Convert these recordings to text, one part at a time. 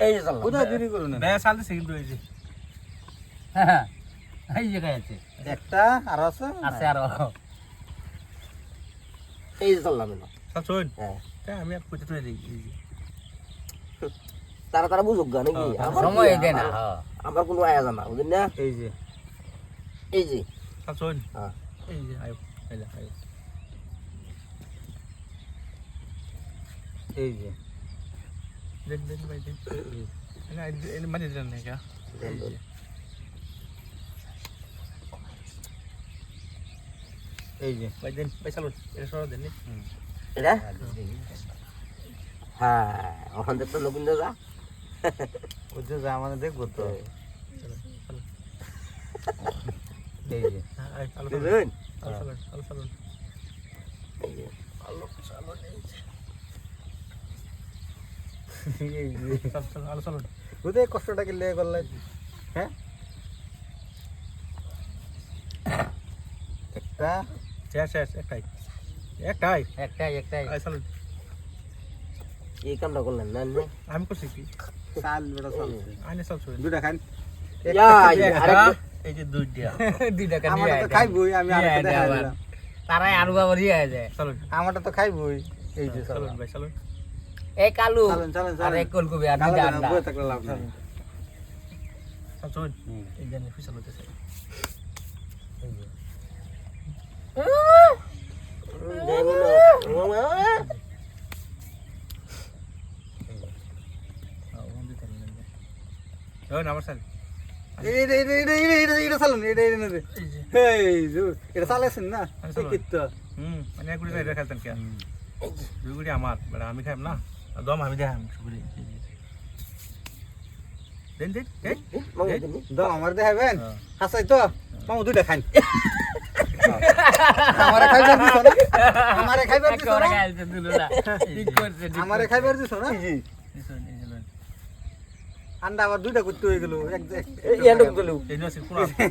এই যে চাললাম কোথায় দেরি করুন বে চালতেছে কিন্তু এই হ্যাঁ এই জায়গায় আছে। একটা আর আছে? আছে আরও। এই যে চাললাম এলো। চালছুন হ্যাঁ। আমি আর কইতে তুই দেখি তারা তারা বুঝুক গা নাকি? হ্যাঁ, আমার সময় দেয় না আমার- হ্যাঁ। কোনো আয়া জানা বুঝলেন না? এই যে। এই যে। চালছুন হ্যাঁ। এই যে আয়ো এই যে এই যে। দেন দেন ভাই দেন না মানে দেন না কা এই যে। ভাই দেন ভাই চালুন এটা সরা দেন এটা হ্যাঁ ওখান থেকে তো নবীন যা যা মানে দেখব তো এই যে আলো বুঝলেন আলো চালুন আলো চালুন এই যে আলো চালুন এই যে এই যে চাল চাল আলো চালুন বুঝে কষ্টটা কি লেগে করলে হ্যাঁ একটা শেষ শেষ একটাই একটাই একটাই একটাই আয় এই কামটা করলেন না না আমি করছি কি চাল বেটা চাল আইনে চালছুন দুটা খান ইয়া, ইয়া, আরেকটা- এই যে দুইটা দুই টাকা আমারটা তো খাইবই আমি আর তারাই ইয়ে আমারটা তো খাইবই এই যে চাল ভাই চালুন এই কালু আর এক কলকবি আর দুইটা আন্ডা হুম। এই জানি ফিসাল মনে হয়। ওই আমার চাল যে এটা চালাইছেন না হুম মানে গুড়ি খেলতেন কে দুই গুড়ি আমার মানে আমি খাইম না দম আমি দেখাম সুগুড়ি দেন দেন দাও আমার দেখাবেন? হ্যাঁ। হাসাই তো? মামু দুইটা খান আমারে খাইবার দিছ না? আমারে খাইবার দিছ না? আমারে খাইবার দিছ না? লন। আন্ডা আবার দুইটা করতে হয়ে গেল।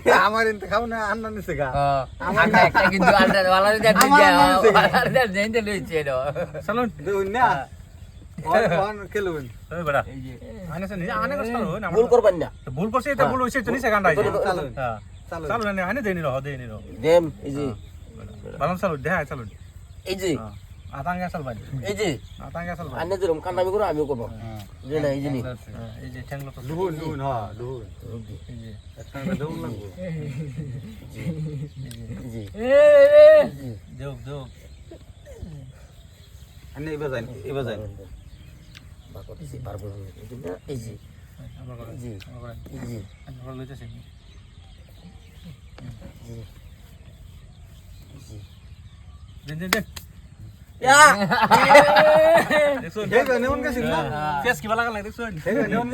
আমার এনতে খাও না আন্ডা নিছে গা। আন্ডা একটা কিন্তু আন্ডা ওয়ালা দিতে আমার আন্ডা ওয়ালা দিতে লইছে রে চালুন। দেউন না। ভুল করবেন না। ভুল করছে, এটা ভুল হয়েছে, তো নিচে গান্ডা হয়েছে। চালুন হ্যাঁ। চালুন চালুন, আনে, আনে রহ। দেম এই যে। এই। আতাঙ্গা চাল। এই আতাঙ্গা চাল আমিও করব হ্যাঁ যে না এই যে নি। হ্যাঁ, এই যে ঠ্যাংলো তো- দুহুন দুহুন হ্যাঁ দুহুন এই যে, একটা দেউন লাগবো এই যে। দেও, দেও। আনে এবার যাই এবার যাই। বাকর দিছি পারব এই যে না এই যে আমার ঘরে, জি। আমার ঘরে। এই যে আমার ঘরে লইতেছে। দেন, দেন, দেন। ইয়া দেখছুন? এই নেউন গেছিল না পেঁয়াজ কিবা লাগালে দেখছুন? এই নেউন